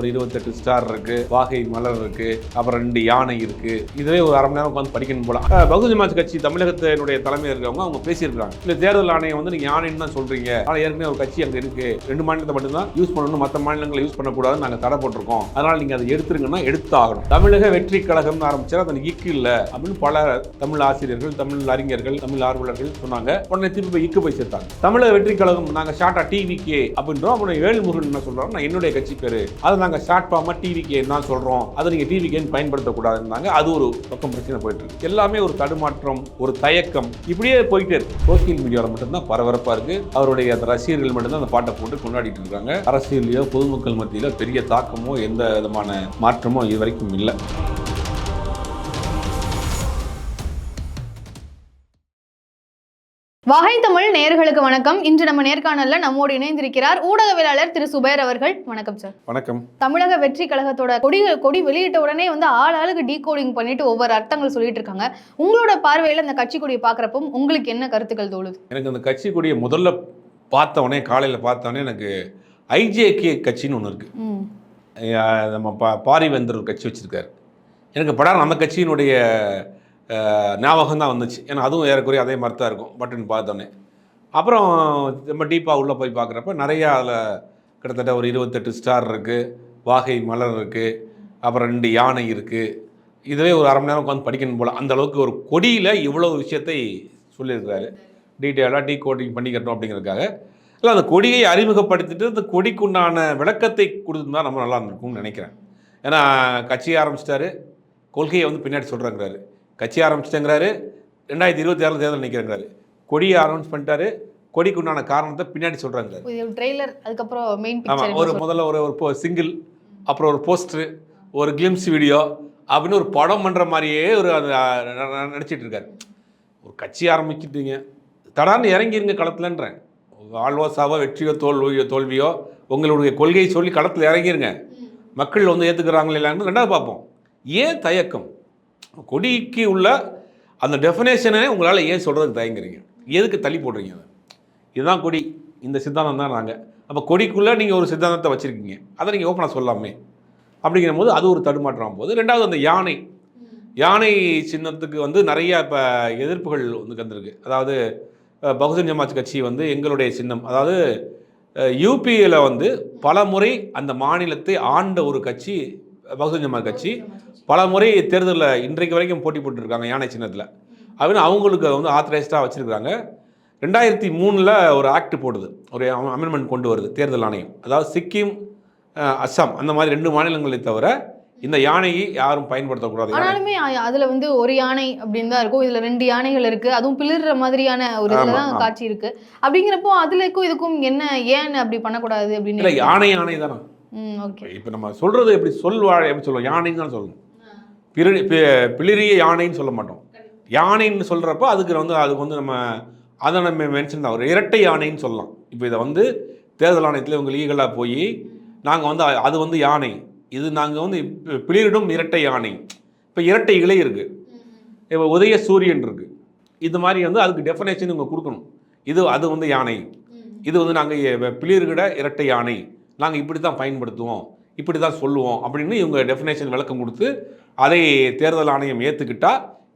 ஒரு இருபத்தெட்டு ஸ்டார் இருக்கு வாகை மலர் இருக்கு அப்புறம் ரெண்டு யானை இருக்கு. இதுவே ஒரு அரை மணி நேரம் உட்காந்து படிக்கணும் போல. பகுஜன் சமாஜ் கட்சி தமிழகத்தினுடைய தலைமையில் இருக்கிறவங்க அவங்க பேசியிருக்காங்க இந்த தேர்தல் ஆணையம் வந்து நீங்க யானைன்னு தான் சொல்றீங்க. ஆனால் ஏற்கனவே ஒரு கட்சி அங்க இருக்கு. ரெண்டு மாநிலத்தை மட்டும்தான் யூஸ் பண்ணணும் மற்ற மாநிலங்களை யூஸ் பண்ணக்கூடாதுன்னு நாங்க தடை போட்டிருக்கோம். அதனால நீங்க அதை எடுத்துருங்கன்னா எடுத்தாகணும். தமிழக வெற்றி கழகம்னு ஆரம்பிச்சா அதன் இக்கு இல்ல அப்படின்னு பல தமிழ் ஆசிரியர்கள் தமிழ் அறிஞர்கள் தமிழ் ஆர்வலர்கள் சொன்னாங்க. உடனே திருப்பி போய் இக்கு போய் சேர்த்தாங்க. தமிழக வெற்றி கழகம் நாங்க ஷார்ட்டா டிவிகே அப்படின்றோம். அப்புறம் வேல்முருகன் என்ன சொல்றோம் நான் என்னுடைய கட்சி பேரு. அதை நாங்கள் ஷார்ட் டிவி டிவிகே தான் சொல்கிறோம் அதை நீங்க டிவிகேன்னு பயன்படுத்தக்கூடாதுன்னாங்க. அது ஒரு பக்கம் பிரச்சனை போயிட்டு இருக்கு. எல்லாமே ஒரு தடுமாற்றம் ஒரு தயக்கம். இப்படியே போயிட்டே இருக்கு. சோசியல் மீடியாவில் மட்டும்தான் பரபரப்பாக இருக்கு. அவருடைய அந்த ரசிகர்கள் மட்டும்தான் அந்த பாட்டை போட்டு கொண்டாடிட்டு இருக்காங்க. அரசியலையோ பொதுமக்கள் மத்தியிலோ பெரிய தாக்கமோ எந்த விதமான மாற்றமோ இது வரைக்கும் இல்லை. வகை தமிழ் நேயர்களுக்கு வணக்கம். இன்று நம்ம நேர்காணல்ல நம்மோடு இணைந்திருக்கிறார் ஊடகவியலாளர் திரு சுபேர் அவர்கள். வணக்கம் சார் வணக்கம். தமிழக வெற்றி கழகத்தோட கொடி கொடி வெளியிட்ட உடனே வந்து ஆள் ஆளுக்கு டீகோடிங் பண்ணிட்டு ஒவ்வொரு அர்த்தங்கள் சொல்லிட்டு இருக்காங்க. உங்களோட பார்வையில இந்த கட்சி கொடியை பாக்குறப்போ உங்களுக்கு என்ன கருத்துக்கள் தோணுது? எனக்கு அந்த கட்சி கூடிய முதல்ல பார்த்தவொடனே காலையில் பார்த்தவொடனே எனக்கு ஐஜேகே கட்சின்னு ஒன்று இருக்குது நம்ம பா பாரிவேந்தர் கட்சி வச்சுருக்காரு. எனக்கு படம் அந்த கட்சியினுடைய ஞாபகம் தான் வந்துச்சு. ஏன்னா அதுவும் ஏறக்குறைய அதே மாதிரி தான் இருக்கும் பட்டுன்னு பார்த்தோன்னே. அப்புறம் ரொம்ப டீப்பாக உள்ளே போய் பார்க்குறப்ப நிறையா அதில் கிட்டத்தட்ட ஒரு இருபத்தெட்டு ஸ்டார் இருக்குது வாகை மலர் இருக்குது அப்புறம் ரெண்டு யானை இருக்குது இதுவே ஒரு அரை மணி நேரம் உட்காந்து படிக்கணும் போல். அந்த அளவுக்கு ஒரு கொடியில் இவ்வளோ விஷயத்தை சொல்லியிருக்கிறாரு. டீட்டெயிலாக டீ கோடிங் பண்ணிக்கட்டும் அப்படிங்கிறதுக்காக. இல்லை அந்த கொடியை அறிமுகப்படுத்திட்டு அந்த கொடிக்குண்டான விளக்கத்தை கொடுத்துருந்தா நம்ம நல்லா இருந்திருக்கும்னு நினைக்கிறேன். ஏன்னா கட்சியை ஆரம்பிச்சிட்டாரு கொள்கையை வந்து பின்னாடி சொல்கிறாங்கிறாரு கட்சி ஆரம்பிச்சிட்டேங்கிறாரு. ரெண்டாயிரத்தி இருபத்தி ஆறு தேர்தல் நிற்கிறேங்கிறாரு கொடியை அனௌன்ஸ் பண்ணிட்டாரு. கொடிக்குண்டான காரணத்தை பின்னாடி சொல்கிறாங்கிறாரு இது ட்ரெய்லர் அதுக்கப்புறம் மெயின் ஆமாம் ஒரு முதல்ல ஒரு ஒரு சிங்கிள் அப்புறம் ஒரு போஸ்டரு ஒரு கிளிம்ஸ் வீடியோ அப்படின்னு ஒரு படம் பண்ணுற மாதிரியே ஒரு நடிச்சிட்டு இருக்காரு. ஒரு கட்சி ஆரம்பிச்சிட்டீங்க தடார்னு இறங்கிருங்க களத்துலன்றேன். ஆழ்வாசாவோ வெற்றியோ தோல்வியோ தோல்வியோ உங்களுடைய கொள்கையை சொல்லி களத்தில் இறங்கிருங்க. மக்கள் வந்து ஏற்றுக்கிறாங்களே இல்லைன்னு ரெண்டாவது பார்ப்போம். ஏன் தயக்கம்? கொடிக்கு உள்ள அந்த டெஃபினேஷனே உங்களால் ஏன் சொல்கிறதுக்கு தயங்குறீங்க? எதுக்கு தள்ளி போடுறீங்க அதை? இதுதான் கொடி. இந்த சித்தாந்தம் தான் நாங்கள் அப்போ கொடிக்குள்ளே நீங்கள் ஒரு சித்தாந்தத்தை வச்சுருக்கீங்க. அதை நீங்கள் ஓப்பனாக சொல்லாமே. அப்படிங்கிற போது அது ஒரு தடுமாற்றம் போது ரெண்டாவது அந்த யானை. யானை சின்னத்துக்கு வந்து நிறைய இப்போ எதிர்ப்புகள் வந்து வந்திருக்கு அதாவது பகுஜன் சமாஜ் கட்சி வந்து எங்களுடைய சின்னம். அதாவது யூபியில் வந்து பல முறை அந்த மாநிலத்தை ஆண்ட ஒரு கட்சி பகுஜன் சமாஜ் கட்சி பல முறை தேர்தலில் இன்றைக்கு வரைக்கும் போட்டி போட்டுருக்காங்க யானை சின்னத்தில். அப்படின்னு அவங்களுக்கு வந்து ஆத்தரைஸ்டாக வச்சுருக்காங்க ரெண்டாயிரத்தி மூணில் ஒரு ஆக்ட் போடுது. ஒரு அமெண்ட்மெண்ட் கொண்டு வருது தேர்தல் ஆணையம். அதாவது சிக்கிம் அஸ்ஸாம் அந்த மாதிரி ரெண்டு மாநிலங்களை தவிர இந்த யானையை யாரும் பயன்படுத்தக்கூடாது. யானை. ஆனாலுமே அதுல வந்து ஒரு யானை அப்படின்னு தான் இருக்கும். இதுல ரெண்டு யானைகள் இருக்கு. அதுவும் பிளிர்ற மாதிரியான ஒரு இதுல ஆமா, தான் ஆமா. காட்சி இருக்கு. அப்படிங்கிறப்போ அதுலக்கும் இதுக்கும் என்ன ஏன் அப்படி பண்ணக்கூடாது அப்படின்னு யானை யானை தானே. இப்போ நம்ம சொல்கிறது எப்படி சொல்வாழை எப்படி சொல்லுவோம். யானைன்னு தான் சொல்லணும் பிரி பி- பிளிரிய யானைன்னு சொல்ல மாட்டோம். யானைன்னு சொல்கிறப்ப அதுக்கு வந்து அதுக்கு வந்து நம்ம அதை நம்ம மென்ஷன் தான். ஒரு இரட்டை யானைன்னு சொல்லலாம். இப்போ இதை வந்து தேர்தல் ஆணையத்தில் இவங்க லீகலாக போய் நாங்கள் வந்து அது வந்து யானை. இது நாங்கள் வந்து பிளிரிடும் இரட்டை யானை. இப்போ இரட்டை இலை இருக்குது இப்போ உதய சூரியன் இருக்குது இது மாதிரி வந்து அதுக்கு டெஃபினேஷன் இவங்க கொடுக்கணும். இது அது வந்து யானை. இது வந்து நாங்கள் பிளிர்கிட இரட்டை யானை. நாங்கள் இப்படி தான் பயன்படுத்துவோம் இப்படி தான் சொல்லுவோம் அப்படின்னு இவங்க டெஃபினேஷன் விளக்கம் கொடுத்து அதை தேர்தல் ஆணையம் ஏற்றுக்கிட்டா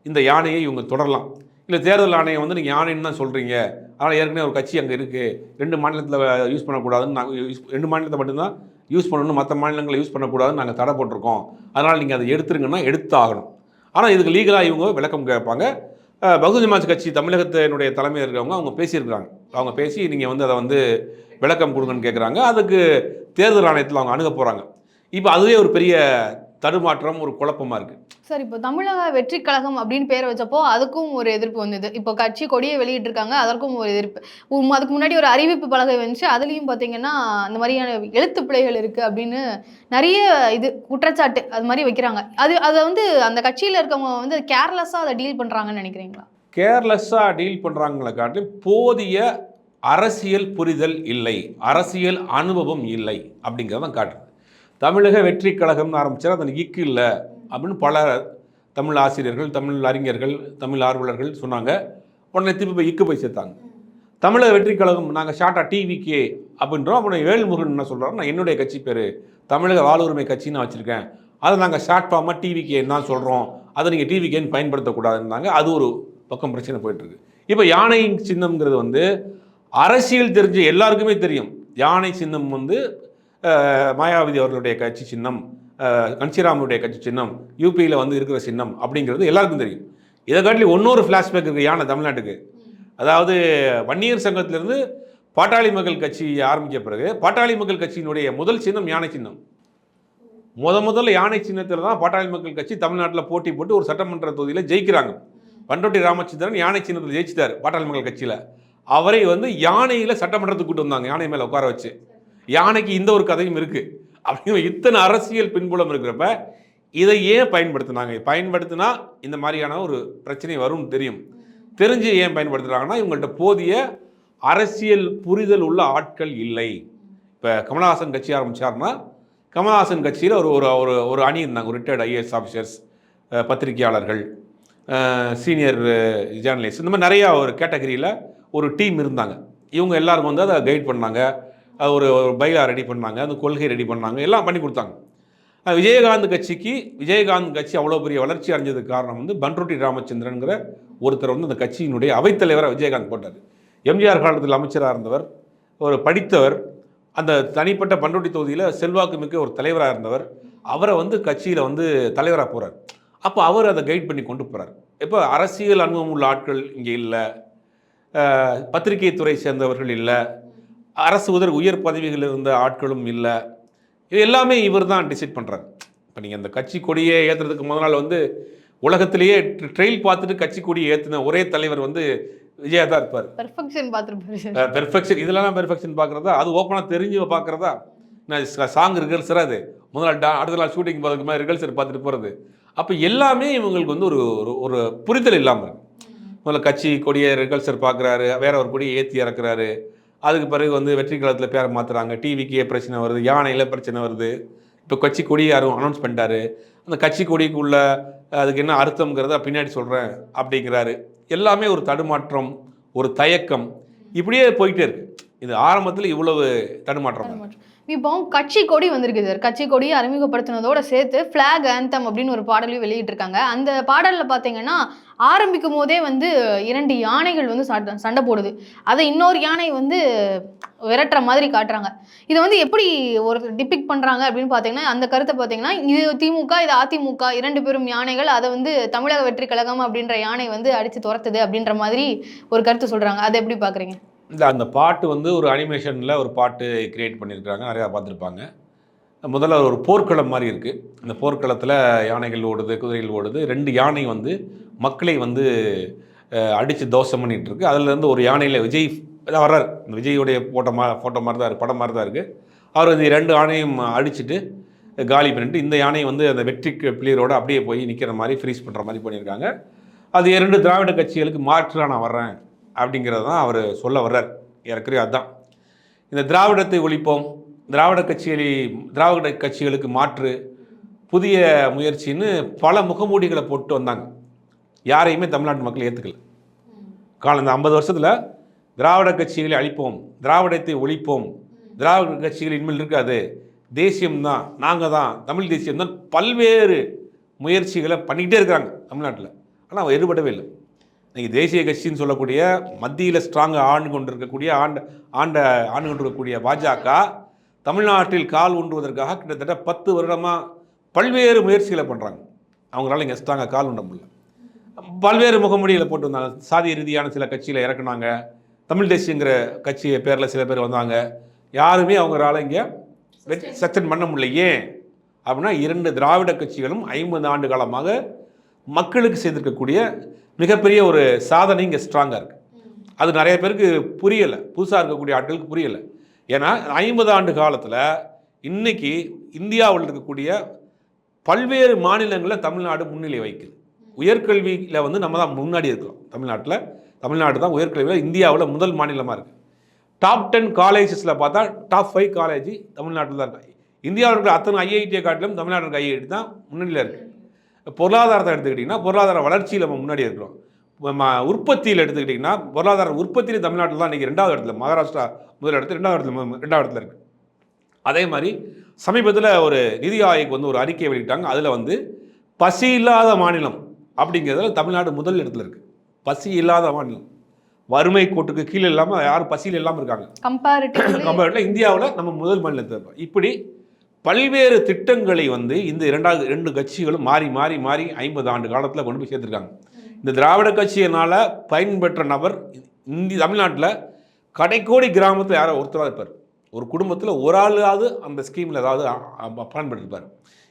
இந்த யானையை இவங்க தொடரலாம். இல்லை தேர்தல் ஆணையம் வந்து நீங்கள் யானைன்னு தான் சொல்கிறீங்க அதனால் ஏற்கனவே ஒரு கட்சி அங்கே இருக்குது ரெண்டு மாநிலத்தில் யூஸ் பண்ணக்கூடாதுன்னு நாங்கள் யூஸ் ரெண்டு மாநிலத்தை மட்டும்தான் யூஸ் பண்ணணும் மற்ற மாநிலங்களை யூஸ் பண்ணக்கூடாதுன்னு நாங்கள் தடை போட்டிருக்கோம். அதனால் நீங்கள் அதை எடுத்துருங்கன்னா எடுத்தாகணும். ஆனால் இதுக்கு லீகலாக இவங்க விளக்கம் கேட்பாங்க. பகுஜன் சமாஜ் கட்சி தமிழகத்தினுடைய தலைமையில் இருக்கிறவங்க அவங்க பேசியிருக்கிறாங்க. அவங்க பேசி நீங்கள் வந்து அதை வந்து விளக்கம் கொடுங்கன்னு கேட்குறாங்க அதுக்கு தேர்தல் ஆணையத்தில் அவங்க அணுக போகிறாங்க இப்போ அதுவே ஒரு பெரிய தடுமாற்றம் ஒரு குழப்பமாக இருக்குது சார் இப்போ தமிழக வெற்றி கழகம் அப்படின்னு பேர் வச்சப்போ அதுக்கும் ஒரு எதிர்ப்பு வந்தது. இப்போ கட்சி கொடியை வெளியிட்டிருக்காங்க அதற்கும் ஒரு எதிர்ப்பு. அதுக்கு முன்னாடி ஒரு அறிவிப்பு பலகை வந்துச்சு. அதுலேயும் பார்த்தீங்கன்னா இந்த மாதிரியான எழுத்து பிழைகள் இருக்கு அப்படின்னு நிறைய இது குற்றச்சாட்டு அது மாதிரி வைக்கிறாங்க. அது அதை வந்து அந்த கட்சியில் இருக்கவங்க வந்து கேர்லெஸ்ஸாக அதை டீல் பண்ணுறாங்கன்னு நினைக்கிறீங்களா? கேர்லெஸ்ஸாக டீல் பண்ணுறாங்களே காட்டிலும் போதிய அரசியல் புரிதல் இல்லை அரசியல் அனுபவம் இல்லை அப்படிங்கிறத காட்டுது தமிழக வெற்றி கழகம்னு ஆரம்பிச்சா அதன் இக்கு இல்லை அப்படின்னு பல தமிழ் ஆசிரியர்கள் தமிழ் அறிஞர்கள் தமிழ் ஆர்வலர்கள் சொன்னாங்க. உடனே திருப்பி போய் இக்கு போய் சேர்த்தாங்க. தமிழக வெற்றி கழகம் நாங்கள் ஷார்ட்டாக டிவிகே அப்படின்றோம். அப்புறம் வேல்முருகன் என்ன சொல்கிறாரு நான் என்னுடைய கட்சி பேர் தமிழக வாழ்வுரிமை கட்சின்னு நான் வச்சுருக்கேன். அதை நாங்கள் ஷார்ட் ஃபார்மாக டிவிகேன்னு தான் சொல்கிறோம் அதை நீங்கள் டிவிகேன்னு பயன்படுத்தக்கூடாதுன்னாங்க. அது ஒரு பக்கம் பிரச்சனை போயிட்டுருக்கு இப்போ யானை சின்னம்ங்கிறது வந்து அரசியல் தெரிஞ்ச எல்லாருக்குமே தெரியும். யானை சின்னம் வந்து மாயாவதி அவர்களுடைய கட்சி சின்னம் கன்சிராமனுடைய கட்சி சின்னம் யூபியில் வந்து இருக்கிற சின்னம் அப்படிங்கிறது எல்லாருக்கும் தெரியும். இதை காட்டிலும் இன்னொரு ஃப்ளாஷ்பேக் இருக்குது யானை தமிழ்நாட்டுக்கு. அதாவது வன்னியர் சங்கத்திலிருந்து பாட்டாளி மக்கள் கட்சி ஆரம்பித்த பிறகு பாட்டாளி மக்கள் கட்சியினுடைய முதல் சின்னம் யானை சின்னம். முத முதல்ல யானை சின்னத்தில் தான் பாட்டாளி மக்கள் கட்சி தமிழ்நாட்டில் போட்டி போட்டு ஒரு சட்டமன்ற தொகுதியில் ஜெயிக்கிறாங்க. பண்டோட்டி ராமச்சந்திரன் யானை சின்னத்தில் ஜெயிச்சிட்டார் பாட்டாளி மக்கள் கட்சியில். அவரை வந்து யானையில் சட்டமன்றத்துக்கு கூட்டு வந்தாங்க. யானை மேலே உட்கார வச்சு. யானைக்கு இந்த ஒரு கதையும் இருக்குது அப்படின்னு இத்தனை அரசியல் பின்புலம் இருக்கிறப்ப இதை ஏன் பயன்படுத்தினாங்க? பயன்படுத்தினா இந்த மாதிரியான ஒரு பிரச்சனை வரும்னு தெரியும். தெரிஞ்சு ஏன் பயன்படுத்துகிறாங்கன்னா இவங்கள்ட்ட போதிய அரசியல் புரிதல் உள்ள ஆட்கள் இல்லை. இப்போ கமல்ஹாசன் கட்சி ஆரம்பித்தார்னா கமல்ஹாசன் கட்சியில் ஒரு ஒரு ஒரு ஒரு அணி இருந்தாங்க. ரிட்டையர்ட் ஐஏஎஸ் ஆஃபீஸர்ஸ் பத்திரிகையாளர்கள் சீனியர் ஜேர்னலிஸ்ட் இந்த மாதிரி நிறையா ஒரு கேட்டகரியில் ஒரு டீம் இருந்தாங்க. இவங்க எல்லாரும் வந்து அதை கைட் பண்ணாங்க. ஒரு பைலா ரெடி பண்ணாங்க. அந்த கொள்கை ரெடி பண்ணாங்க. எல்லாம் பண்ணி கொடுத்தாங்க. விஜயகாந்த் கட்சிக்கு விஜயகாந்த் கட்சி அவ்வளோ பெரிய வளர்ச்சி அடைஞ்சதுக்கு காரணம் வந்து பன்ருட்டி ராமச்சந்திரனுங்கிற ஒருத்தர் வந்து அந்த கட்சியினுடைய அவைத்தலைவராக விஜயகாந்த் போட்டார். எம்ஜிஆர் காலத்தில் அமைச்சராக இருந்தவர் ஒரு படித்தவர் அந்த தனிப்பட்ட பன்ருட்டி தொகுதியில் செல்வாக்கு மிக்க ஒரு தலைவராக இருந்தவர் அவரை வந்து கட்சியில் வந்து தலைவராக போகிறார் அப்போ அவர் அதை கைட் பண்ணி கொண்டு போகிறார் இப்போ அரசியல் அனுபவம் உள்ள ஆட்கள் இங்கே இல்லை. பத்திரிகை துறை சேர்ந்தவர்கள் இல்லை. அரசு உதர் உயர் பதவிகளில் இருந்த ஆட்களும் இல்லை. இது எல்லாமே இவர் தான் டிசைட் பண்ணுறாரு இப்போ நீங்கள் அந்த கட்சி கொடியை ஏற்றுறதுக்கு முதல் நாள் வந்து உலகத்திலேயே ட்ரெயில் பார்த்துட்டு கட்சி கொடியை ஏற்றின ஒரே தலைவர் வந்து விஜயா தான் இருப்பார். பெர்ஃபெக்ஷன் பார்த்துருப்பாரு. பெர்ஃபெக்ஷன் இதெல்லாம் பெர்ஃபெக்ஷன் பார்க்குறதா? அது ஓப்பனாக தெரிஞ்சு பார்க்குறதா? நான் சாங் ரிகர்சராக அது. முதல் நாள் டா- அடுத்த நாள் ஷூட்டிங் போகிறதுக்கு மாதிரி ரிகர்சல் பார்த்துட்டு போகிறது அப்போ எல்லாமே இவங்களுக்கு வந்து ஒரு ஒரு- ஒரு புரிதல் இல்லாமல் முதல்ல கட்சி கொடியை ரிகல்சர் பார்க்குறாரு வேற ஒரு கொடியை ஏற்றி இறக்குறாரு. அதுக்கு பிறகு வந்து வெற்றி காலத்தில் பேரை மாற்றுறாங்க டிவிக்கே பிரச்சனை வருது யானையில் பிரச்சனை வருது. இப்போ கட்சி கொடி யாரும் அனௌன்ஸ் பண்ணிட்டாரு? அந்த கட்சி கொடிக்குள்ள அதுக்கு என்ன அர்த்தம்ங்கிறத பின்னாடி சொல்கிறேன் அப்படிங்கிறாரு. எல்லாமே ஒரு தடுமாற்றம் ஒரு தயக்கம். இப்படியே போயிட்டே இருக்கு. இது ஆரம்பத்தில் இவ்வளவு தடுமாற்றம். இப்போ கட்சி கொடி வந்திருக்கு சார். கட்சி கொடியை அறிமுகப்படுத்தினதோட சேர்த்து ஃபிளாக் ஆந்தம் அப்படின்னு ஒரு பாடலையும் வெளியிட்டிருக்காங்க. அந்த பாடலில் பார்த்தீங்கன்னா ஆரம்பிக்கும் போதே வந்து இரண்டு யானைகள் வந்து சண்டை- சண்டை போடுது. அதை இன்னொரு யானை வந்து விரட்டுற மாதிரி காட்டுறாங்க. இதை வந்து எப்படி ஒரு டிபிக் பண்ணுறாங்க அப்படின்னு பார்த்தீங்கன்னா அந்த கருத்தை பார்த்தீங்கன்னா இது திமுக இது அதிமுக இரண்டு பெரும் யானைகள் அதை வந்து தமிழக வெற்றி கழகம் அப்படின்ற யானை வந்து அடித்து துரத்துது அப்படின்ற மாதிரி ஒரு கருத்து சொல்கிறாங்க அதை எப்படி பார்க்குறீங்க இந்த அந்த பாட்டு வந்து ஒரு அனிமேஷனில் ஒரு பாட்டு கிரியேட் பண்ணியிருக்காங்க நிறையா பார்த்துருப்பாங்க. முதல்ல ஒரு போர்க்களம் மாதிரி இருக்குது அந்த போர்க்களத்தில் யானைகள் ஓடுது குதிரைகள் ஓடுது. ரெண்டு யானை வந்து மக்களை வந்து அடித்து தோசம் பண்ணிட்டு இருக்கு. அதுலேருந்து ஒரு யானையில் விஜய் வர்றார். இந்த விஜயுடைய ஃபோட்டோ மா ஃபோட்டோ மாதிரி தான் இருக்குது படம் மாதிரி தான் இருக்குது அவர் இந்த ரெண்டு யானையும் அடிச்சுட்டு காலி பண்ணிட்டு இந்த யானையை வந்து அந்த வெற்றி பிளியரோடு அப்படியே போய் நிற்கிற மாதிரி ஃப்ரீஸ் பண்ணுற மாதிரி பண்ணியிருக்காங்க அது இரண்டு திராவிட கட்சிகளுக்கு மாற்றாக நான் வர்றேன். அப்படிங்கிறது தான் அவர் சொல்ல வர்றார். ஏற்கனவே அதுதான் இந்த திராவிடத்தை ஒழிப்போம் திராவிட கட்சிகளை திராவிட கட்சிகளுக்கு மாற்று புதிய முயற்சின்னு பல முகமூடிகளை போட்டு வந்தாங்க. யாரையுமே தமிழ்நாட்டு மக்கள் ஏற்றுக்கல காலம் இந்த ஐம்பது வருஷத்தில் திராவிட கட்சிகளை அழிப்போம் திராவிடத்தை ஒழிப்போம் திராவிட கட்சிகள் இனிமேல் இருக்காது. தேசியம்தான் நாங்கள் தான் தமிழ் தேசியம் தான் பல்வேறு முயற்சிகளை பண்ணிக்கிட்டே இருக்கிறாங்க தமிழ்நாட்டில். ஆனால் அவன் எடுபடவே இல்லை. இன்னைக்கு தேசிய கட்சின்னு சொல்லக்கூடிய மத்தியில் ஸ்ட்ராங்காக ஆண்டு கொண்டிருக்கக்கூடிய ஆண்ட ஆண்ட ஆண்டு கொண்டிருக்கக்கூடிய பாஜக தமிழ்நாட்டில் கால் ஊன்றுவதற்காக கிட்டத்தட்ட பத்து வருடமாக பல்வேறு முயற்சிகளை பண்ணுறாங்க அவங்களால இங்கே ஸ்ட்ராங்காக கால் ஊண்ட முடியல. பல்வேறு முகமூடிகளை போட்டு வந்தாங்க. சாதி ரீதியான சில கட்சியில் இறக்குனாங்க. தமிழ் தேசியங்கிற கட்சி பேரில் சில பேர் வந்தாங்க. யாருமே அவங்களால இங்கே சக்சன் பண்ண முடியல. ஏன்? அப்படின்னா இரண்டு திராவிட கட்சிகளும் ஐம்பது ஆண்டு காலமாக மக்களுக்கு செய்திருக்கக்கூடிய மிகப்பெரிய ஒரு சாதனை இங்கே ஸ்ட்ராங்காக இருக்குது அது நிறைய பேருக்கு புரியலை. புதுசாக இருக்கக்கூடிய ஆட்களுக்கு புரியலை. ஏன்னா ஐம்பது ஆண்டு காலத்தில் இன்னைக்கு இந்தியாவில் இருக்கக்கூடிய பல்வேறு மாநிலங்களில் தமிழ்நாடு முன்னிலை வைக்குது உயர்கல்வியில் வந்து நம்ம தான் முன்னாடி இருக்கிறோம். தமிழ்நாட்டில் தமிழ்நாடு தான் உயர்கல்வியில் இந்தியாவில் முதல் மாநிலமாக இருக்குது டாப் டென் காலேஜஸில் பார்த்தா டாப் ஃபைவ் காலேஜ் தமிழ்நாட்டில் தான் இருக்கு. இந்தியாவில் இருக்கிற அத்தனை ஐஐடியை காட்டிலும் தமிழ்நாடு இருக்க ஐஐடி தான் முன்னணியில் இருக்குது பொருளாதாரத்தை எடுத்துக்கிட்டிங்கன்னா பொருளாதார வளர்ச்சியில் நம்ம முன்னாடி இருக்கிறோம். உற்பத்தியில் எடுத்துக்கிட்டிங்கன்னா பொருளாதார உற்பத்தியில் தமிழ்நாட்டில் தான் இன்றைக்கி ரெண்டாவது இடத்துல மகாராஷ்டிரா முதல் இடத்துல ரெண்டாவது இடத்துல ரெண்டாவது இடத்துல இருக்குது அதே மாதிரி சமீபத்தில் ஒரு நிதி ஆயோக் வந்து ஒரு அறிக்கை வெளியிட்டாங்க. அதில் வந்து பசி இல்லாத மாநிலம் அப்படிங்கிறதுல தமிழ்நாடு முதல் இடத்துல இருக்குது பசி இல்லாத மாநிலம். வறுமை கோட்டுக்கு கீழே இல்லாமல் யாரும் பசியில் இல்லாமல் இருக்காங்க. கம்பேரிட்டிவ்லி இந்தியாவில் நம்ம முதல் மாநிலத்தில் இருக்கோம். இப்படி பல்வேறு திட்டங்களை வந்து இந்த இரண்டாவது ரெண்டு கட்சிகளும் மாறி மாறி மாறி ஐம்பது ஆண்டு காலத்தில் கொண்டு போய் சேர்த்துருக்காங்க. இந்த திராவிட கட்சியினால் பயன்பெற்ற நபர் இந்தி தமிழ்நாட்டில் கடைக்கோடி கிராமத்தில் யாரோ ஒருத்தராக இருப்பார். ஒரு குடும்பத்தில் ஒரு ஆளாவது அந்த ஸ்கீமில் ஏதாவது பயன்படுத்திருப்பார்.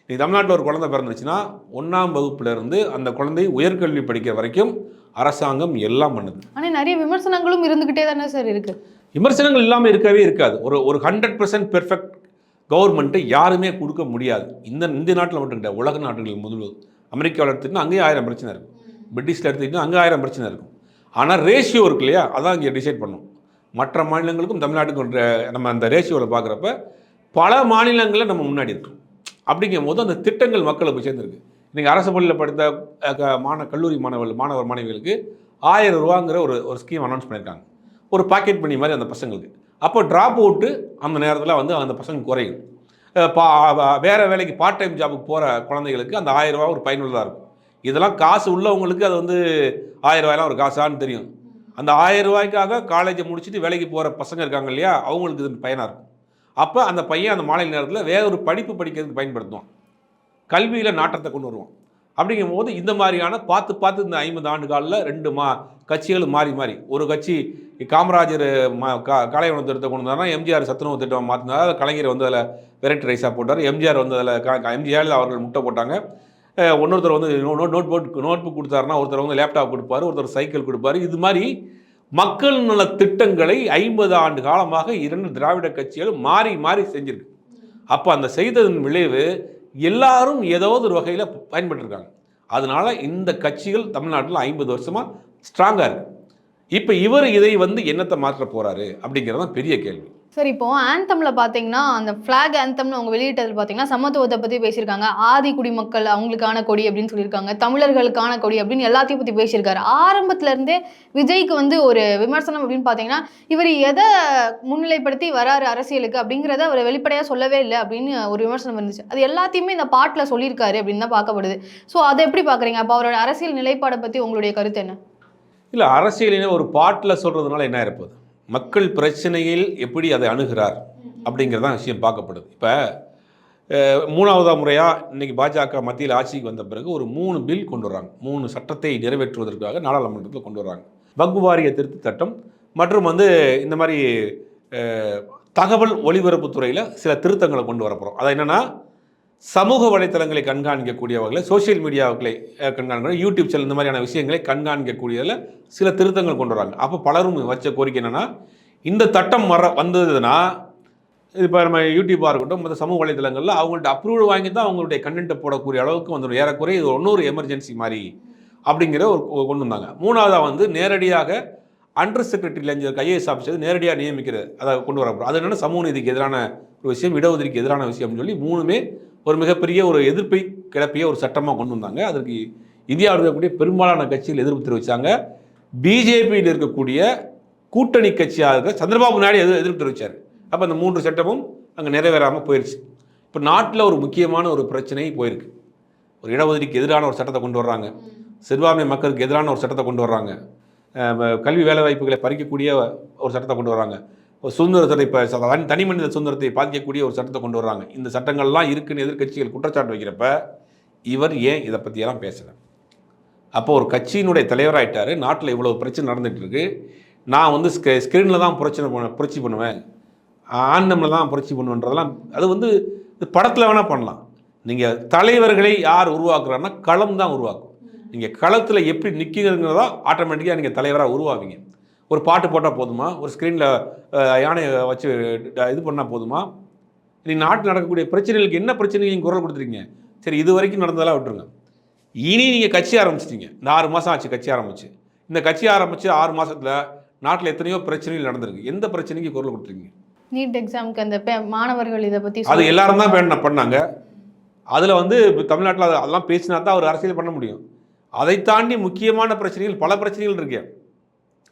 நீ தமிழ்நாட்டில் ஒரு குழந்தை பிறந்துச்சுன்னா ஒன்றாம் வகுப்புலேருந்து அந்த குழந்தை உயர்கல்வி படிக்கிற வரைக்கும் அரசாங்கம் எல்லாம் பண்ணுது. ஆனா நிறைய விமர்சனங்களும் இருந்துகிட்டே தானே சார் இருக்கு? விமர்சனங்கள் இல்லாமல் இருக்கவே இருக்காது. ஒரு ஒரு ஹண்ட்ரட் பர்சன்ட் பெர்ஃபெக்ட் கவர்மெண்ட்டை யாருமே கொடுக்க முடியாது. இந்த இந்த நாட்டில் மட்டும் கிடையாது உலக நாடுகள் முழுவதும் அமெரிக்காவில் எடுத்துக்கிட்டா அங்கேயும் ஆயிரம் பிரச்சனை இருக்கும். பிரிட்டிஷில் எடுத்துக்கிட்டா அங்கே ஆயிரம் பிரச்சனை இருக்கும். ஆனால் ரேஷியோ இருக்கு இல்லையா? அதான் இங்கே டிசைட் பண்ணும். மற்ற மாநிலங்களுக்கும் தமிழ்நாட்டுக்கும் நம்ம அந்த ரேஷியோவில் பார்க்குறப்ப பல மாநிலங்களில் நம்ம முன்னாடி இருக்கோம். அப்படிங்கும் போது அந்த திட்டங்கள் மக்களை போய் சேர்ந்துருக்கு. இன்றைக்கி அரசு பள்ளியில் படித்த மாண க- கல்லூரி மாணவர்கள் மாணவர் மாணவிகளுக்கு ஆயிரம் ரூபாங்கிற ஒரு ஒரு ஸ்கீம் அனௌன்ஸ் பண்ணியிருக்காங்க. ஒரு பாக்கெட் பண்ணி மாதிரி அந்த பசங்களுக்கு. அப்போ ட்ராப் அவுட்டு அந்த நேரத்தில் வந்து அந்த பசங்க குறையும். பா வேறு வேலைக்கு பார்ட் டைம் ஜாபுக்கு போகிற குழந்தைகளுக்கு அந்த ஆயிரம் ஒரு பயனுள்ளதாக இருக்கும். இதெல்லாம் காசு உள்ளவங்களுக்கு அது வந்து ஆயிரம் ரூபாயெல்லாம் ஒரு காசான்னு தெரியும். அந்த ஆயிரம் ரூபாய்க்காக காலேஜை முடிச்சுட்டு வேலைக்கு போகிற பசங்க இருக்காங்க இல்லையா அவங்களுக்கு இது பயனாக இருக்கும். அப்போ அந்த பையன் அந்த மாலை நேரத்தில் வேற ஒரு படிப்பு படிக்கிறதுக்கு பயன்படுத்துவான். கல்வியில் நாட்டத்தை கொண்டு வருவான். அப்படிங்கும் போது இந்த மாதிரியான பார்த்து பார்த்து இந்த ஐம்பது ஆண்டு காலில் ரெண்டு மா கட்சிகள் மாறி மாறி. ஒரு கட்சி காமராஜர் ம கா உணவு திட்டத்தை கொண்டு வந்தாருன்னா எம்ஜிஆர் சத்துணவு திட்டம் மாற்றினார் கலைஞர் வந்து அதில் வெரைட்டி ரைஸாக போட்டார். எம்ஜிஆர் வந்து அதில் எம்ஜிஆர் அவர்கள் முட்டை போட்டாங்க. அஹ் இன்னொருத்தர் வந்து நோட் நோட் நோட் புக் கொடுத்தாருன்னா ஒருத்தர் வந்து லேப்டாப் கொடுப்பாரு ஒருத்தர் சைக்கிள் கொடுப்பாரு. இது மாதிரி மக்கள் நல திட்டங்களை ஐம்பது ஆண்டு காலமாக இரண்டு திராவிட கட்சிகள் மாறி மாறி செஞ்சிருக்கு. அப்போ அந்த செய்ததன் விளைவு எல்லாரும் ஏதாவது ஒரு வகையில் பயன்பட்டுருக்காங்க அதனால் இந்த கட்சிகள் தமிழ்நாட்டில் ஐம்பது வருஷமாக ஸ்ட்ராங்காக இருக்குது இப்போ இவர் இதை வந்து என்னத்தை மாற்ற போறாரு அப்படிங்கிறது தான் பெரிய கேள்வி. சார் இப்போ ஆந்தம்ல பாத்தீங்கன்னா அந்த ஃபிளாக் ஆந்தம்னு அவங்க வெளியிட்டதில் பாத்தீங்கன்னா சமத்துவத்தை பத்தி பேசியிருக்காங்க. ஆதி குடிமக்கள் அவங்களுக்கான கொடி அப்படின்னு சொல்லியிருக்காங்க. தமிழர்களுக்கான கொடி அப்படின்னு எல்லாத்தையும் பத்தி பேசியிருக்காரு. ஆரம்பத்துல இருந்தே விஜய்க்கு வந்து ஒரு விமர்சனம் அப்படின்னு பாத்தீங்கன்னா இவர் எதை முன்னிலைப்படுத்தி வராரு அரசியலுக்கு அப்படிங்கிறத அவர் வெளிப்படையா சொல்லவே இல்லை அப்படின்னு ஒரு விமர்சனம் இருந்துச்சு. அது எல்லாத்தையுமே இந்த பாட்டில் சொல்லியிருக்காரு அப்படின்னு தான் பார்க்கப்படுது. ஸோ அதை எப்படி பாக்குறீங்க? அப்போ அவரோட அரசியல் நிலைப்பாடை பத்தி உங்களுடைய கருத்து என்ன? இல்லை அரசியலின ஒரு பாட்டில் சொல்கிறதுனால என்ன இருப்பது மக்கள் பிரச்சனையில் எப்படி அதை அணுகிறார் அப்படிங்கிறது தான் விஷயம் பார்க்கப்படுது. இப்போ மூணாவதாக முறையாக இன்றைக்கி பாஜக மத்தியில் ஆட்சிக்கு வந்த பிறகு ஒரு மூணு பில் கொண்டு வராங்க மூணு சட்டத்தை நிறைவேற்றுவதற்காக நாடாளுமன்றத்தில் கொண்டு வராங்க வக்பு வாரிய திருத்த சட்டம் மற்றும் வந்து இந்த மாதிரி தகவல் ஒலிபரப்புத்துறையில் சில திருத்தங்களை கொண்டு வரப்போகிறோம் அது என்னென்னா சமூக வலைத்தளங்களை கண்காணிக்கக்கூடிய வகையில் சோஷியல் மீடியாவுகளை அஹ், கண்காணிக்க யூடியூப் சேனல் இந்த மாதிரியான விஷயங்களை கண்காணிக்கக்கூடியதில் சில திருத்தங்கள் கொண்டு வராங்க. அப்போ பலரும் வச்ச கோரிக்கை என்னென்னா இந்த சட்டம் வர வந்ததுன்னா இப்போ நம்ம யூடியூப்பாக இருக்கட்டும் மற்ற சமூக வலைத்தளங்களில் அவங்கள்ட்ட அப்ரூவல் வாங்கி தான் அவங்களுடைய கண்டென்ட்டை போடக்கூடிய அளவுக்கு வந்துடும். ஏறக்குறைய இது இன்னொரு எமர்ஜென்சி மாதிரி அப்படிங்கிற ஒரு கொ- கொண்டு வந்தாங்க. மூணாவதாக வந்து நேரடியாக அண்டர் செக்ரட்டரி லஞ்சருக்கு ஐஏஎஸ் ஆஃபீஸர் நேரடியாக நியமிக்கிறது அதை கொண்டு வரப்படும் அது என்னென்னா சமூக நீதிக்கு எதிரான ஒரு விஷயம் இடஒதுக்கீக்கு எதிரான விஷயம்னு சொல்லி மூணுமே ஒரு மிகப்பெரிய ஒரு எதிர்ப்பை கிளப்பிய ஒரு சட்டமாக கொண்டு வந்தாங்க. அதற்கு இந்தியாவில் இருக்கக்கூடிய பெரும்பாலான கட்சிகள் எதிர்ப்பு தெரிவித்தாங்க பிஜேபியில் இருக்கக்கூடிய கூட்டணி கட்சியாக இருக்க சந்திரபாபு நாயுடு எதிர் எதிர்ப்பு தெரிவித்தார் அப்போ அந்த மூன்று சட்டமும் அங்கே நிறைவேறாமல் போயிடுச்சு இப்போ நாட்டில் ஒரு முக்கியமான ஒரு பிரச்சனை போயிருக்கு. ஒரு இடஒதுக்கீக்கு எதிரான ஒரு சட்டத்தை கொண்டு வர்றாங்க. சிறுபான்மை மக்களுக்கு எதிரான ஒரு சட்டத்தை கொண்டு வர்றாங்க. கல்வி வேலைவாய்ப்புகளை பறிக்கக்கூடிய ஒரு சட்டத்தை கொண்டு வர்றாங்க. ஒரு சுதந்திரத்தை இப்போ தனி தனி மனித சுதந்திரத்தை பாதிக்கக்கூடிய ஒரு சட்டத்தை கொண்டு வர்றாங்க. இந்த சட்டங்கள்லாம் இருக்குன்னு எதிர்க்கட்சிகள் குற்றச்சாட்டு வைக்கிறப்ப இவர் ஏன் இதை பற்றியெல்லாம் பேசலை? அப்போ ஒரு கட்சியினுடைய தலைவராகிட்டார் நாட்டில் இவ்வளோ பிரச்சனை நடந்துகிட்டு இருக்கு நான் வந்து ஸ்க்ரீ ஸ்க்ரீனில் தான் புரட்சி பண்ண புரட்சி பண்ணுவேன். ஆண்டமில் தான் புரட்சி பண்ணுவேன்றதெல்லாம் அது வந்து படத்தில் வேணால் பண்ணலாம். நீங்கள் தலைவர்களை யார் உருவாக்குறாருன்னா களம் தான் உருவாக்கும். நீங்கள் களத்தில் எப்படி நிற்கிறதுங்கிறதா ஆட்டோமேட்டிக்காக நீங்கள் தலைவராக உருவாவீங்க. ஒரு பாட்டு போட்டால் போதுமா? ஒரு ஸ்க்ரீனில் யானையை வச்சு இது பண்ணால் போதுமா? நீ நாட்டில் நடக்கக்கூடிய பிரச்சனைகளுக்கு என்ன பிரச்சனைக்கு நீங்கள் குரல் கொடுத்துருக்கீங்க? சரி இது வரைக்கும் நடந்ததெல்லாம் விட்டுருங்க. இனி நீங்கள் கட்சி ஆரம்பிச்சிட்டீங்க. இந்த ஆறு மாதம் ஆச்சு கட்சி ஆரம்பிச்சு. இந்த கட்சி ஆரம்பித்து ஆறு மாசத்துல நாட்டில் எத்தனையோ பிரச்சனைகள் நடந்திருக்கு. எந்த பிரச்சனைக்கு குரல் கொடுத்துருக்கீங்க? நீட் எக்ஸாமுக்கு அந்த மாணவர்கள் இதை பத்தி அது எல்லாரும் தான் பண்ணாங்க. அதில் வந்து இப்போ தமிழ்நாட்டில் அது அதெல்லாம் பேசினா தான் அவர் அரசியல் பண்ண முடியும். அதை தாண்டி முக்கியமான பிரச்சனைகள் பல பிரச்சனைகள் இருக்கு.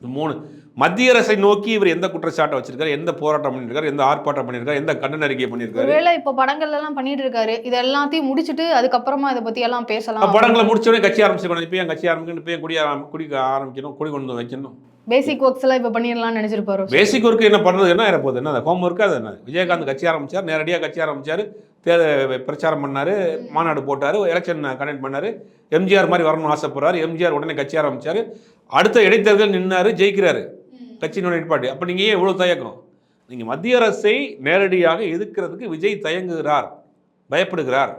மூணு. மத்திய அரசை நோக்கி இவர் எந்த குற்றச்சாட்டை வச்சிருக்காரு? எந்த போராட்டம் பண்ணியிருக்காரு எந்த ஆர்ப்பாட்டம் பண்ணியிருக்காரு எந்த கண்டன அறிக்கை பண்ணியிருக்காரு ஒருவேளை இப்போ படங்கள்ல எல்லாம் பண்ணிட்டு இருக்காரு இது எல்லாத்தையும் முடிச்சிட்டு அதுக்கப்புறமா இதை பத்தி எல்லாம் பேசலாம். படங்களை முடிச்ச உடனே கட்சி ஆரம்பிச்சிருக்கணும். இப்போ ஏன் கட்சி ஆரம்பிக்கணும். இப்போ குடி ஆரம்- குடிக்க ஆரம்பிக்கணும். குடி கொண்டு வைக்கணும். பேசிக் ஒர்க்ஸ் எல்லாம் இப்போ பண்ணிடலாம்னு நினைச்சிருப்பாரு? பேசிக் ஒர்க்கு என்ன பண்ணுறது என்ன போகுது? என்ன ஹோம் ஒர்க்கு அது என்ன? விஜயகாந்த் கட்சி ஆரம்பிச்சார் நேரடியாக கட்சி ஆரம்பிச்சார் தேர்தல் பிரச்சாரம் பண்ணார் மாநாடு போட்டார் எலெக்ஷன் கண்டக்ட் பண்ணார். எம்ஜிஆர் மாதிரி வரணும்னு ஆசைப்படுறாரு. எம்ஜிஆர் உடனே கட்சி ஆரம்பிச்சார். அடுத்த இடைத்தேர்தல் நின்னார் ஜெயிக்கிறாரு. கட்சியினுடைய நிற்பாட்டு அப்போ நீங்கள் ஏன் இவ்வளோ தயக்கம்? நீங்கள் மத்திய அரசை நேரடியாக எதிர்க்கிறதுக்கு விஜய் தயங்குகிறார் பயப்படுகிறார்.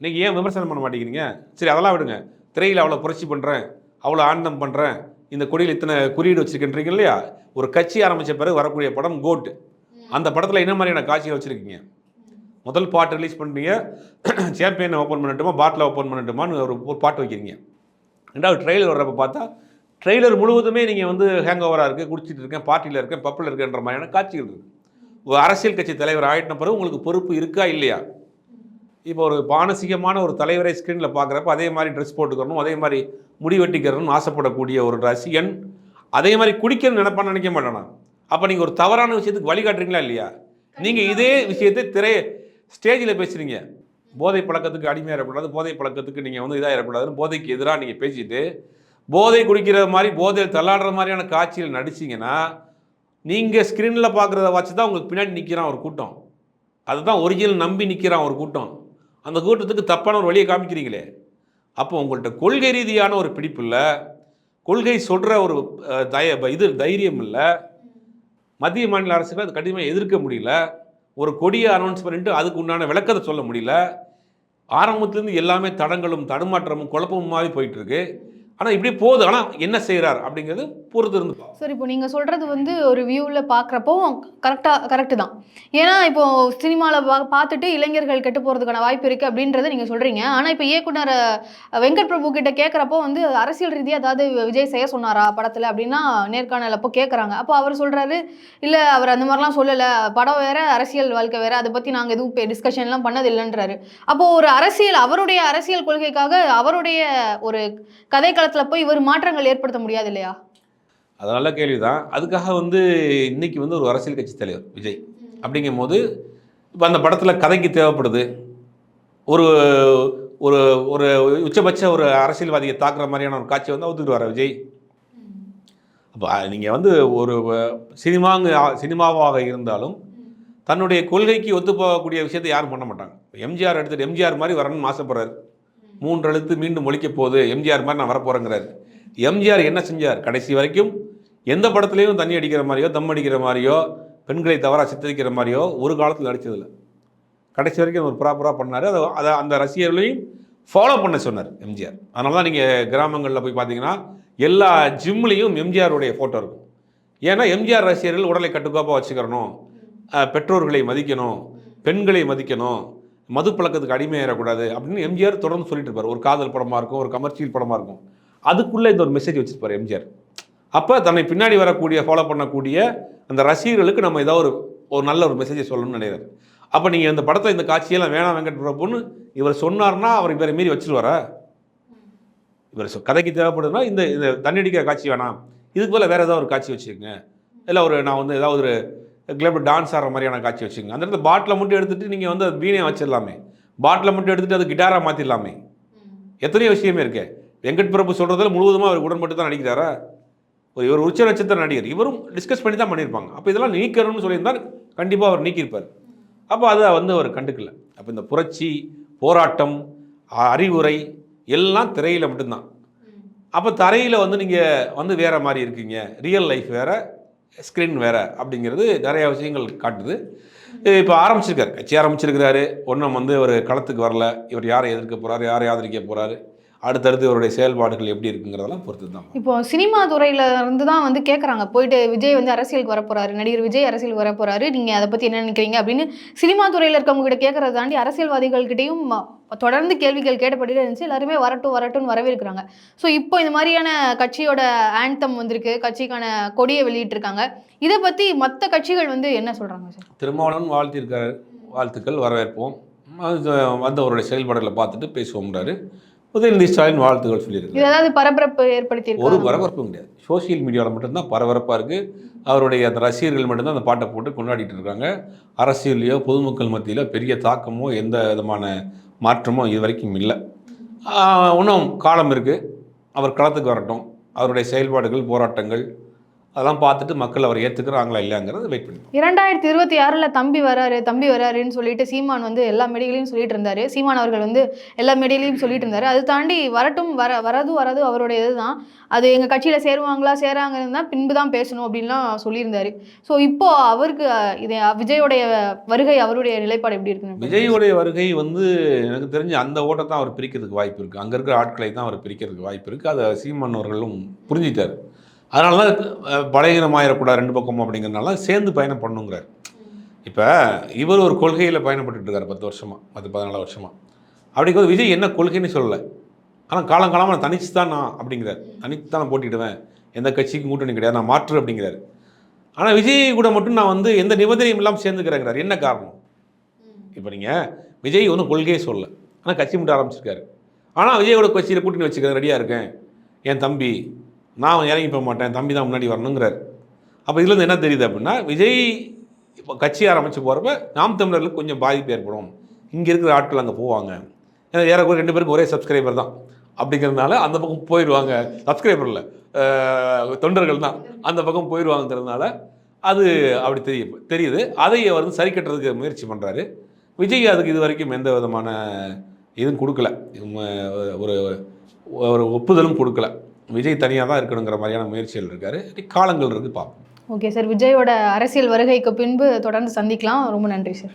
நீங்கள் ஏன் விமர்சனம் பண்ண மாட்டேங்கிறீங்க? சரி அதெல்லாம் விடுங்க. திரையில் அவ்வளோ புரட்சி பண்ணுறேன் அவ்வளோ ஆனந்தம் பண்ணுறேன் இந்த கொடியில் இத்தனை குறியீடு வச்சிருக்கின்றீங்க இல்லையா? ஒரு கட்சி ஆரம்பித்த பிறகு வரக்கூடிய படம் கோட் அந்த படத்தில் என்ன மாதிரியான காட்சிகள் வச்சுருக்கீங்க? முதல் பாட்டு ரிலீஸ் பண்ணுறீங்க சாம்பியனை ஓப்பன் பண்ணட்டுமா? பாட்டில் ஓப்பன் பண்ணட்டுமான்னு ஒரு ஒரு பாட்டு வைக்கிறீங்க. ரெண்டாவது ட்ரெய்லர் வர்றப்ப பார்த்தா ட்ரெய்லர் முழுவதுமே நீங்கள் வந்து ஹேங் ஓவராக இருக்குது குடிச்சிட்டு இருக்கேன் பார்ட்டியில் இருக்கேன் பப்பில் இருக்கேன்ற மாதிரியான காட்சிகள் இருக்குது ஒரு அரசியல் கட்சி தலைவர் ஆயிட்ட பிறகு உங்களுக்கு பொறுப்பு இருக்கா இல்லையா? இப்போ ஒரு மானசீகமான ஒரு தலைவரை ஸ்க்ரீனில் பார்க்குறப்ப அதே மாதிரி ட்ரெஸ் போட்டுக்கிறணும் அதே மாதிரி முடி வெட்டிக்கிறணும்னு ஆசைப்படக்கூடிய ஒரு ரசிகன் அதே மாதிரி குடிக்கணும்னு நினைப்பான்னு நினைக்க மாட்டானா? அப்போ நீங்கள் ஒரு தவறான விஷயத்துக்கு வழிகாட்டுறீங்களா இல்லையா? நீங்கள் இதே விஷயத்தை திரை ஸ்டேஜில் பேசுகிறீங்க போதை பழக்கத்துக்கு அடிமையாயிடக்கூடாது போதை பழக்கத்துக்கு நீங்கள் வந்து இதாகிடக்கூடாதுன்னு போதைக்கு எதிராக நீங்கள் பேசிட்டு போதை குடிக்கிற மாதிரி போதையில் தள்ளாடுற மாதிரியான காட்சியில் நடிச்சிங்கன்னா நீங்கள் ஸ்க்ரீனில் பார்க்குறத வச்சு தான் உங்களுக்கு பின்னாடி நிற்கிறான் ஒரு கூட்டம். அதுதான் ஒரிஜினல் நம்பி நிற்கிறான் ஒரு கூட்டம். அந்த கூட்டத்துக்கு தப்பான ஒரு வழியை காமிக்கிறீங்களே. அப்போ உங்கள்கிட்ட கொள்கை ரீதியான ஒரு பிடிப்பு இல்லை. கொள்கை சொல்கிற ஒரு தய இது தைரியம் இல்லை. மத்திய மாநில அரசுகள் அது கடினமாக எதிர்க்க முடியல. ஒரு கொடியை அனௌன்ஸ் பண்ணிட்டு அதுக்கு உண்டான விளக்கத்தை சொல்ல முடியல. ஆரம்பத்துலேருந்து எல்லாமே தடங்களும் தடுமாற்றமும் குழப்பமாகவே போயிட்டுருக்கு ஆனால் இப்படி போகுது. ஆனால் என்ன செய்கிறார் அப்படிங்கிறது பொறுத்து இருந்து சார் இப்போ நீங்கள் சொல்கிறது வந்து ஒரு வியூவில் பார்க்குறப்போ கரெக்டாக கரெக்டு தான். ஏன்னா இப்போ சினிமாவில் பா பார்த்துட்டு இளைஞர்கள் கெட்டு போகிறதுக்கான வாய்ப்பு இருக்குது அப்படின்றத நீங்கள் சொல்கிறீங்க ஆனால் இப்போ இயக்குனர் வெங்கட் பிரபு கிட்ட கேட்குறப்போ வந்து அரசியல் ரீதியாக அதாவது விஜய் செய்ய சொன்னாரா படத்தில் அப்படின்னா நேர்காணல் அப்போ கேட்குறாங்க. அப்போ அவர் சொல்கிறாரு இல்லை அவர் அந்த மாதிரிலாம் சொல்லலை. படம் வேறு அரசியல் வாழ்க்கை வேறு. அதை பற்றி நாங்கள் எதுவும் டிஸ்கஷன்லாம் பண்ணது இல்லைன்றாரு அப்போது ஒரு அரசியல் அவருடைய அரசியல் கொள்கைக்காக அவருடைய ஒரு கதைக்களத்தில் போய் இவர் மாற்றங்கள் ஏற்படுத்த முடியாது இல்லையா? அது நல்ல கேள்வி தான் அதுக்காக வந்து இன்னைக்கு வந்து ஒரு அரசியல் கட்சி தலைவர் விஜய் அப்படிங்கும்போது இப்போ அந்த படத்தில் கதைக்கு தேவைப்படுது. ஒரு ஒரு ஒரு உச்சபட்ச ஒரு அரசியல்வாதியை தாக்குற மாதிரியான ஒரு காட்சி வந்து ஒத்துக்கிட்டு வர விஜய். அப்போ நீங்கள் வந்து ஒரு சினிமாங்க சினிமாவாக இருந்தாலும் தன்னுடைய கொள்கைக்கு ஒத்து போகக்கூடிய விஷயத்தை யாரும் பண்ண மாட்டாங்க. எம்ஜிஆர் எடுத்துகிட்டு எம்ஜிஆர் மாதிரி வரணும்னு ஆசைப்படுறாரு. மூன்று எழுத்து மீண்டும் ஒழிக்க போகுது. எம்ஜிஆர் மாதிரி நான் வரப்போகிறேங்கிறார் எம்ஜிஆர் என்ன செஞ்சார்? கடைசி வரைக்கும் எந்த படத்துலையும் தண்ணி அடிக்கிற மாதிரியோ தம் அடிக்கிற மாதிரியோ பெண்களை தவறாக சித்தரிக்கிற மாதிரியோ ஒரு காலத்தில் நடித்ததில்லை கடைசி வரைக்கும் ஒரு ப்ராப்பராக பண்ணார். அதை அதை அந்த ரசிகர்களையும் ஃபாலோ பண்ண சொன்னார் எம்ஜிஆர். அதனால தான் நீங்கள் கிராமங்களில் போய் பார்த்தீங்கன்னா எல்லா ஜிம்லேயும் எம்ஜிஆருடைய ஃபோட்டோ இருக்கும். ஏன்னா எம்ஜிஆர் ரசிகர்கள் உடலை கட்டுக்கோப்பாக வச்சுக்கிறணும் பெற்றோர்களை மதிக்கணும். பெண்களை மதிக்கணும். மது பழக்கத்துக்கு அடிமையாயிடக்கூடாது அப்படின்னு எம்ஜிஆர் தொடர்ந்து சொல்லிட்டு இருப்பார். ஒரு காதல் படமாக இருக்கும் ஒரு கமர்ஷியல் படமாக இருக்கும். அதுக்குள்ளே இந்த ஒரு மெசேஜ் வச்சிருப்பார் எம்ஜிஆர். அப்போ தன்னை பின்னாடி வரக்கூடிய ஃபாலோ பண்ணக்கூடிய அந்த ரசிகர்களுக்கு நம்ம ஏதாவது ஒரு ஒரு நல்ல ஒரு மெசேஜை சொல்லணும்னு நினைக்கிறார். அப்போ நீங்கள் இந்த படத்தில் இந்த காட்சியெல்லாம் வேணாம் வெங்கட் பிரபுன்னு இவர் சொன்னார்னா அவர் இவரை மீறி வச்சுருவாரா? இவர் கதைக்கு தேவைப்படுதுன்னா இந்த இந்த தண்ணி அடிக்கிற காட்சி வேணாம். இதுக்கு போல வேறு ஏதாவது ஒரு காட்சி வச்சுக்கோங்க. இல்லை ஒரு நான் வந்து ஏதாவது ஒரு கிளப் டான்ஸ் ஆடுற மாதிரியான காட்சி வச்சுங்க அந்த இடத்துல பாட்டிலை மட்டும் எடுத்துட்டு நீங்கள் வந்து அது வீணையை வச்சிடலாமே. பாட்டிலை மட்டும் எடுத்துட்டு அது கிட்டாராக மாற்றிடலாமே எத்தனையோ விஷயமே இருக்கு. வெங்கட் பிரபு சொல்கிறதுல முழுவதுமாக அவர் உடன்பட்டு தான் நடிக்கிறாரா? ஒரு இவர் உச்ச நட்சத்திர நடிகர். இவரும் டிஸ்கஸ் பண்ணி தான் பண்ணியிருப்பாங்க. அப்போ இதெல்லாம் நீக்கணும்னு சொல்லியிருந்தால் கண்டிப்பாக அவர் நீக்கியிருப்பார். அப்போ அதை வந்து அவர் கண்டுக்கல. அப்போ இந்த புரட்சி போராட்டம் அறிவுரை எல்லாம் திரையில் மட்டும்தான். அப்போ தரையில் வந்து நீங்கள் வந்து வேறு மாதிரி இருக்கீங்க. ரியல் லைஃப் வேறு. ஸ்க்ரீன் வேற அப்படிங்கிறது நிறைய விஷயங்கள் காட்டுது. இப்போ ஆரம்பிச்சிருக்காரு. கட்சி ஆரம்பிச்சிருக்கிறாரு. ஒன்றும் வந்து ஒரு களத்துக்கு வரல. இவர் யாரை எதிர்க்க போகிறாரு யாரை ஆதரிக்க போகிறாரு அடுத்தடுத்து இவருடைய செயல்பாடுகள் எப்படி இருக்குங்கிறதெல்லாம் பொறுத்து தான் இப்போ சினிமா துறையில இருந்து தான் வந்து கேட்குறாங்க போயிட்டு விஜய் வந்து அரசியலுக்கு வர போறாரு நடிகர் விஜய் அரசியலுக்கு வர போறாரு நீங்க அதை பத்தி என்ன நினைக்கிறீங்க அப்படின்னு சினிமா துறையில இருக்கவங்க கிட்ட கேட்கறத தாண்டி அரசியல்வாதிகள் கிட்டயும் தொடர்ந்து கேள்விகள் கேட்டப்பட்டு இருந்துச்சு. எல்லாருமே வரட்டும் வரட்டும்னு வரவேற்கிறாங்க. ஸோ இப்போ இந்த மாதிரியான கட்சியோட ஆன்தம் வந்திருக்கு. கட்சிக்கான கொடியை வெளியிட்டிருக்காங்க. இதை பத்தி மற்ற கட்சிகள் வந்து என்ன சொல்றாங்க சார்? திருமாவளவன் வாழ்த்திருக்காரு. வாழ்த்துக்கள் வரவேற்போம். வந்தவருடைய செயல்பாடுகளை பார்த்துட்டு பேசுவோம்ன்றாரு. உதயநிதி ஸ்டாலின் வாழ்த்துக்கள் சொல்லியிருக்காரு இது ஏதாவது பரபரப்பு ஏற்படுத்தி ஒரு பரபரப்பும் கிடையாது. சோஷியல் மீடியாவில் மட்டும்தான் பரபரப்பாக இருக்குது அவருடைய அந்த ரசிகர்கள் மட்டும்தான் அந்த பாட்டை போட்டு கொண்டாடிட்டு இருக்காங்க. அரசியல்லையோ பொதுமக்கள் மத்தியிலோ பெரிய தாக்கமோ எந்த விதமான மாற்றமோ இது வரைக்கும் இல்லை. இன்னும் காலம் இருக்குது அவர் களத்துக்கு வரட்டும். அவருடைய செயல்பாடுகள் போராட்டங்கள் அதெல்லாம் பார்த்துட்டு மக்கள் அவர் ஏற்றுக்கிறாங்களா இல்லையாங்கிறத வெயிட் பண்ணி இரண்டாயிரத்தி இருபத்தி ஆறுல தம்பி வராரு தம்பி வராருன்னு சொல்லிட்டு சீமான் வந்து எல்லா மேடைகளையும் சொல்லிட்டு இருந்தாரு. சீமான் அவர்கள் வந்து எல்லா மேடையிலையும் சொல்லிட்டு இருந்தாரு. அது தாண்டி வரட்டும் வர வரது வரது அவருடைய இதுதான். அது எங்க கட்சியில சேருவாங்களா சேராங்கன்னு தான் பின்பு தான் பேசணும் அப்படின்லாம் சொல்லியிருந்தாரு. ஸோ இப்போ அவருக்கு இது விஜயோடைய வருகை அவருடைய நிலைப்பாடு எப்படி இருக்குன்னு விஜயுடைய வருகை வந்து எனக்கு தெரிஞ்சு அந்த ஓட்டத்தை அவர் பிரிக்கிறதுக்கு வாய்ப்பு இருக்குது அங்கே இருக்கிற ஆட்களை தான் அவர் பிரிக்கிறதுக்கு வாய்ப்பு இருக்குது அதை சீமான் அவர்களும் புரிஞ்சிட்டார் அதனால தான் பலகீனமாயிடக்கூடாது ரெண்டு பக்கமும் அப்படிங்கிறதுனால சேர்ந்து பயணம் பண்ணுங்கிறார். இப்போ இவர் ஒரு கொள்கையில் பயணப்பட்டுருக்கார் இருக்கார் பத்து வருஷமாக பத்து பதினாலு வருஷமாக அப்படிங்கிறது விஜய் என்ன கொள்கைன்னு சொல்லலை. ஆனால் காலங்காலமாக நான் தனிச்சு தான் நான் அப்படிங்கிறார். தனித்து தான் நான் போட்டிடுவேன் எந்த கட்சிக்கும் கூட்டணி கிடையாது. நான் மாற்று அப்படிங்கிறார். ஆனால் விஜய் கூட மட்டும் நான் வந்து எந்த நிபந்தனையும் இல்லாமல் சேர்ந்துக்கிறேங்கிறார் என்ன காரணம்? இப்போ நீங்கள் விஜய் ஒன்றும் கொள்கையே சொல்லலை. ஆனால் கட்சி மட்டும் ஆரம்பிச்சிருக்காரு. ஆனால் விஜயோட கட்சியில் கூட்டணி வச்சுக்கிறேன் ரெடியாக இருக்கேன். என் தம்பி நான் இறங்கி போக மாட்டேன் தம்பி தான் முன்னாடி வரணுங்கிறார். அப்போ இதுலேருந்து என்ன தெரியுது அப்படின்னா விஜய் இப்போ கட்சி ஆரம்பித்து போகிறப்ப நாம் தமிழர்களுக்கு கொஞ்சம் பாதிப்பு ஏற்படும். இங்கே இருக்கிற ஆட்கள் அங்கே போவாங்க. ஏன்னா ஏறக்குறைய ரெண்டு பேருக்கு ஒரே சப்ஸ்கிரைபர் தான். அப்படிங்கிறதுனால அந்த பக்கம் போயிடுவாங்க சப்ஸ்கிரைபர் இல்லை தொண்டர்கள் தான். அந்த பக்கம் போயிடுவாங்கிறதுனால அது அப்படி தெரிய தெரியுது. அதை அவர் வந்து சரி கட்டுறதுக்கு முயற்சி பண்ணுறாரு விஜய் அதுக்கு இது வரைக்கும் எந்த விதமான இதுவும் கொடுக்கல. ஒரு ஒரு ஒப்புதலும் கொடுக்கல. விஜய் தனியாக தான் இருக்கணுங்கிற மாதிரியான முயற்சிகள் இருக்காரு. காலங்கள் இருக்குது பார்ப்போம். Okay sir. விஜயோட அரசியல் வருகைக்கு பின்பு தொடர்ந்து சந்திக்கலாம். ரொம்ப நன்றி சார்.